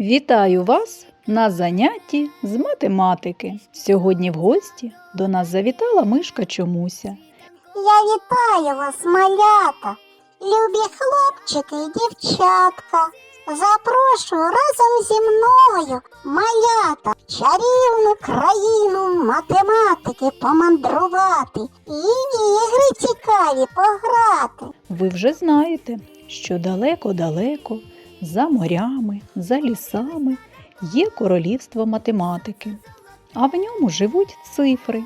Вітаю вас на занятті з математики. Сьогодні в гості до нас завітала мишка Чомуся. Я вітаю вас, малята, любі хлопчики і дівчатка. Запрошую разом зі мною, малята, в чарівну країну математики помандрувати і в ігри цікаві пограти. Ви вже знаєте, що далеко-далеко, за морями, за лісами є королівство математики, а в ньому живуть цифри.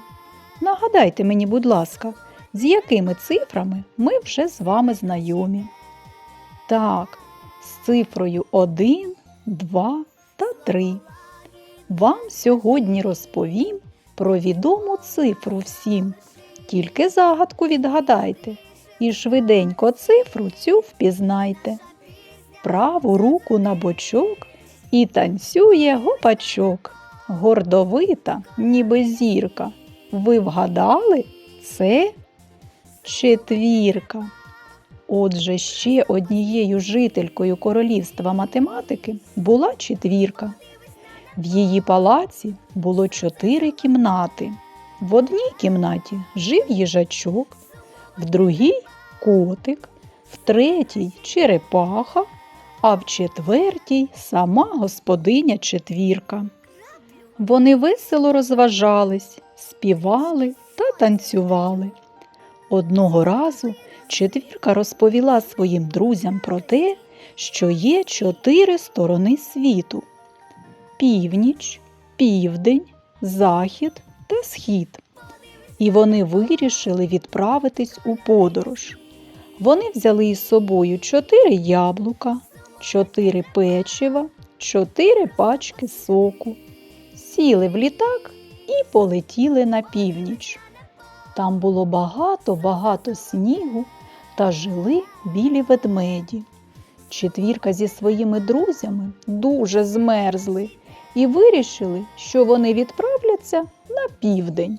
Нагадайте мені, будь ласка, з якими цифрами ми вже з вами знайомі. Так, з цифрою 1, 2 та 3. Вам сьогодні розповім про відому цифру всім. Тільки загадку відгадайте і швиденько цифру цю впізнайте. Праву руку на бочок і танцює гопачок. Гордовита, ніби зірка. Ви вгадали? Це четвірка. Отже, ще однією жителькою королівства математики була четвірка. В її палаці було чотири кімнати. В одній кімнаті жив їжачок, в другій котик, в третій черепаха, а в четвертій сама господиня четвірка. Вони весело розважались, співали та танцювали. Одного разу четвірка розповіла своїм друзям про те, що є чотири сторони світу: північ, південь, захід та схід. І вони вирішили відправитись у подорож. Вони взяли із собою чотири яблука, чотири печива, чотири пачки соку, сіли в літак і полетіли на північ. Там було багато-багато снігу та жили білі ведмеді. Четвірка зі своїми друзями дуже змерзли і вирішили, що вони відправляться на південь.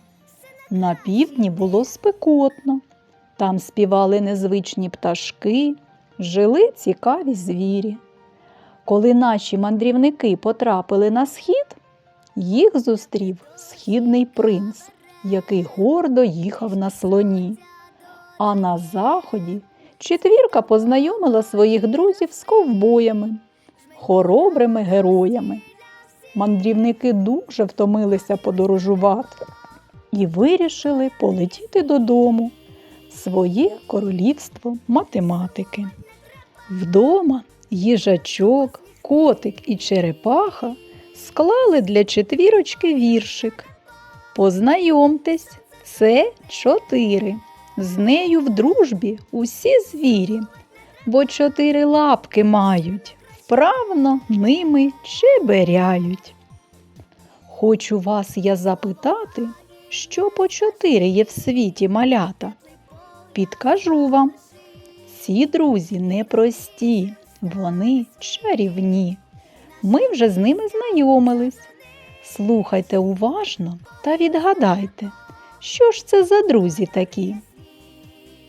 На півдні було спекотно. Там співали незвичні пташки, жили цікаві звірі. Коли наші мандрівники потрапили на схід, їх зустрів східний принц, який гордо їхав на слоні. А на заході четвірка познайомила своїх друзів з ковбоями, хоробрими героями. Мандрівники дуже втомилися подорожувати і вирішили полетіти додому в своє королівство математики. Вдома їжачок, котик і черепаха склали для четвірочки віршик. Познайомтесь, це чотири. З нею в дружбі усі звірі, бо чотири лапки мають, вправно ними чеберяють. Хочу вас я запитати, що по чотири є в світі малята. Підкажу вам. Ці друзі непрості, вони чарівні. Ми вже з ними знайомились. Слухайте уважно та відгадайте, що ж це за друзі такі.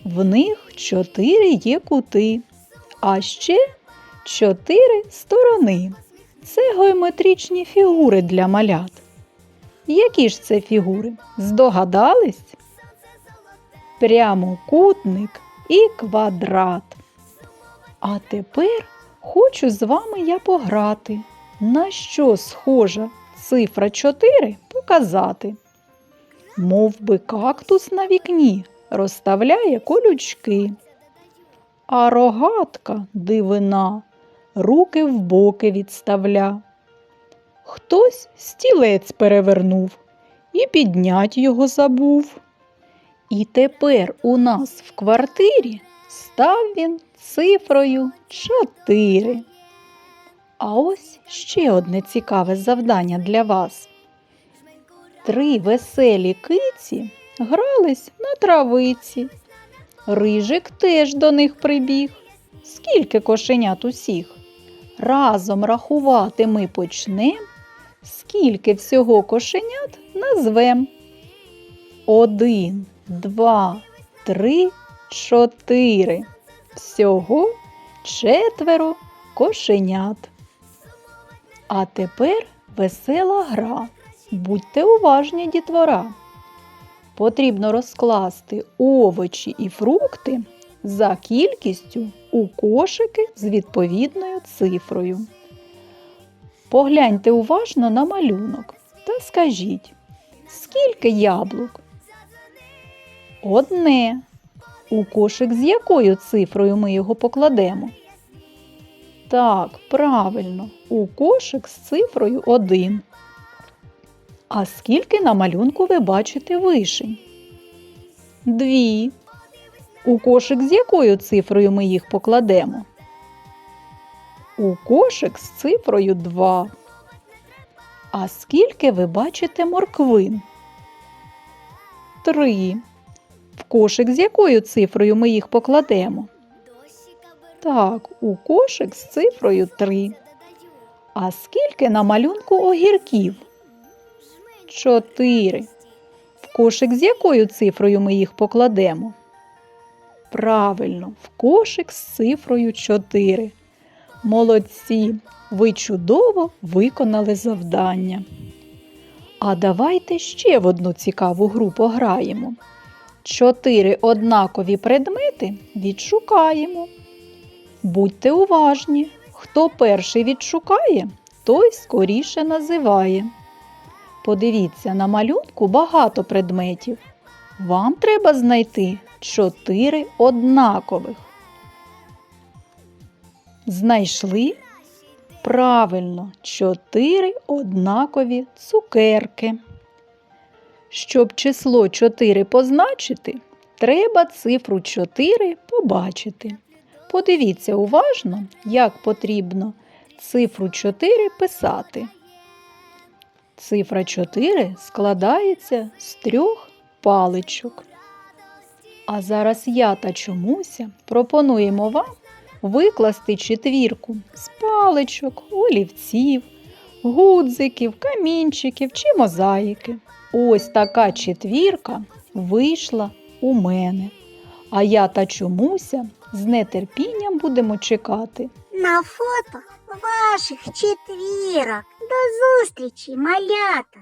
В них чотири є кути, а ще чотири сторони. Це геометричні фігури для малят. Які ж це фігури? Здогадались? Прямокутник і квадрат. А тепер хочу з вами я пограти. На що схожа цифра 4 показати? Мов би кактус на вікні розставляє колючки. А рогатка дивина, руки в боки відставля. Хтось стілець перевернув і піднять його забув. І тепер у нас в квартирі став він цифрою 4. А ось ще одне цікаве завдання для вас. Три веселі киці грались на травиці. Рижик теж до них прибіг. Скільки кошенят усіх? Разом рахувати ми почнем, скільки всього кошенят назвем. Один, два, три, чотири. Всього четверо кошенят. А тепер весела гра. Будьте уважні, дітвора. Потрібно розкласти овочі і фрукти за кількістю у кошики з відповідною цифрою. Погляньте уважно на малюнок та скажіть, скільки яблук? Одне. У кошик з якою цифрою ми його покладемо? Так, правильно, у кошик з цифрою 1. А скільки на малюнку ви бачите вишень? Дві. У кошик з якою цифрою ми їх покладемо? У кошик з цифрою 2. А скільки ви бачите морквин? Три. Кошик з якою цифрою ми їх покладемо? Так, у кошик з цифрою 3. А скільки на малюнку огірків? Чотири. В кошик з якою цифрою ми їх покладемо? Правильно, в кошик з цифрою 4. Молодці! Ви чудово виконали завдання. А давайте ще в одну цікаву гру пограємо. Чотири однакові предмети відшукаємо. Будьте уважні, хто перший відшукає, той скоріше називає. Подивіться, на малюнку багато предметів. Вам треба знайти чотири однакових. Знайшли? Правильно, чотири однакові цукерки. Щоб число 4 позначити, треба цифру 4 побачити. Подивіться уважно, як потрібно цифру 4 писати. Цифра 4 складається з трьох паличок. А зараз я та чомуся пропонуємо вам викласти четвірку з паличок, олівців, гудзиків, камінчиків чи мозаїки. Ось така четвірка вийшла у мене. А я та чомуся з нетерпінням будемо чекати На фото ваших четвірок. До зустрічі, малята!